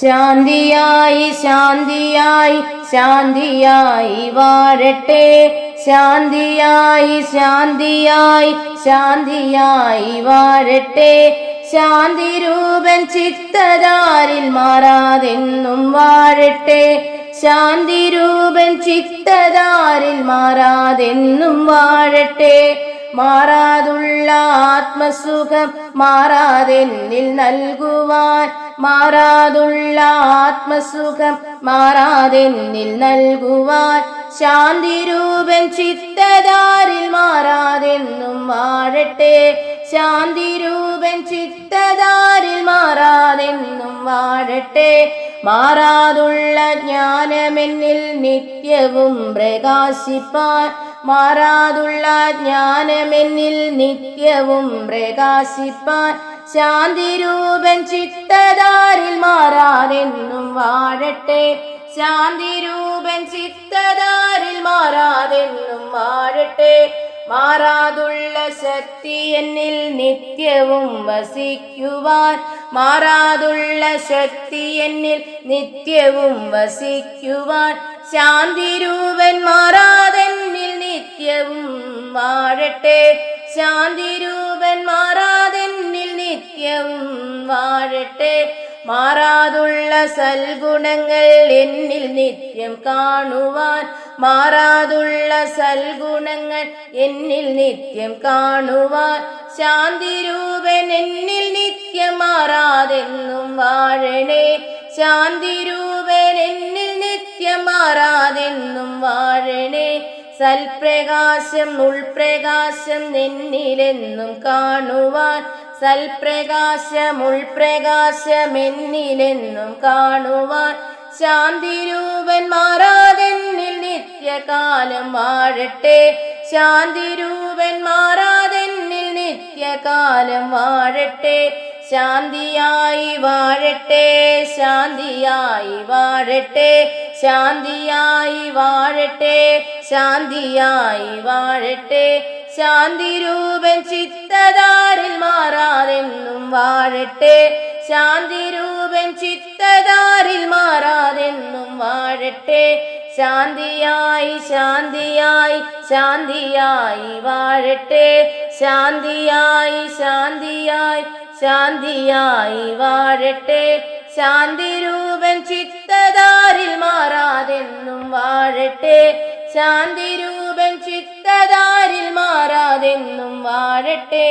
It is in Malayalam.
ശാന്തിയായി ശാന്തിയായി ശാന്തിയായി വാഴട്ടെ ശാന്തിയായി ശാന്തിയായി ശാന്തിയായി വാഴട്ടെ ശാന്തി രൂപൻ ചിത്തതാരിൽ മാറാതെന്നും വാഴട്ടെ ശാന്തി രൂപൻ ചിത്തതാരിൽ മാറാതെന്നും വാഴട്ടെ മാറാതുള്ള ആത്മസുഖം മാറാതെന്നിൽ നൽകുവാൻ. മാറാതുള്ള ആത്മസുഖം മാറാതെന്നിൽ നൽകുവാൻ. ശാന്തി രൂപൻ ചിത്തതാരിൽ മാറാതെന്നും വാഴട്ടെ. ശാന്തി രൂപൻ ചിത്തതാരിൽ മാറാതെന്നും വാഴട്ടെ. മാറാതുള്ള ജ്ഞാനമെന്നിൽ നിത്യവും പ്രകാശിപ്പാൻ. മാറാതുള്ള ജ്ഞാനമെന്നിൽ നിത്യവും പ്രകാശിപ്പാൻ ശാന്തി രൂപൻ ചിത്തതാരിൽ മാറാതെന്നും വാഴട്ടെ. ശാന്തി രൂപൻ ചിത്തതാരിൽ മാറാതെന്നും വാഴട്ടെ. മാറാതുള്ള ശക്തി എന്നിൽ നിത്യവും വസിക്കുവാൻ. മാറാതുള്ള ശക്തി എന്നിൽ നിത്യവും വസിക്കുവാൻ. ശാന്തി രൂപൻ മാറാതെന്നിൽ നിത്യവും വാഴട്ടെ ശാന്തി രൂപൻ മാറാതെന്നിൽ നിത്യവും വാഴട്ടെ. മാറാതുള്ള സൽഗുണങ്ങൾ എന്നിൽ നിത്യം കാണുവാൻ. മാറാതുള്ള സൽഗുണങ്ങൾ എന്നിൽ നിത്യം കാണുവാൻ. ശാന്തി രൂപൻ എന്നിൽ നിത്യം മാറാതെന്നും വാഴണേ. ശാന്തി രൂപൻ എന്നിൽ നിത്യം മാറാതെന്നും വാഴണേ. സൽപ്രകാശം ഉൾപ്രകാശം നിന്നിലെന്നും കാണുവാൻ. സൽപ്രകാശം ഉൾപ്രകാശം എന്നിലെന്നും കാണുവാൻ. ശാന്തി രൂപൻ മാറാതെന്നിൽ നിത്യകാലം വാഴട്ടെ. ശാന്തി രൂപൻ മാറാതെന്നിൽ നിത്യകാലം വാഴട്ടെ. ശാന്തിയായി വാഴട്ടെ ശാന്തിയായി വാഴട്ടെ. ശാന്തിയായി വാഴട്ടെ ശാന്തിയായി വാഴട്ടെ. ശാന്തി രൂപൻ ചിത്തതാരിൽ മാറാതെന്നും വാഴട്ടെ. ശാന്തി രൂപൻ ചിത്തതാരിൽ മാറാതെന്നും വാഴട്ടെ. ശാന്തിയായി ശാന്തിയായി ശാന്തിയായി വാഴട്ടെ. ശാന്തിയായി ശാന്തിയായി ശാന്തിയായി വാഴട്ടെ. ശാന്തി രൂപൻ ചിത്തതാരിൽ മാറാതെന്നും വാഴട്ടെ. ശാന്തി രൂപം ചിത്തതാരിൽ മാറാതെന്നും വാഴട്ടെ.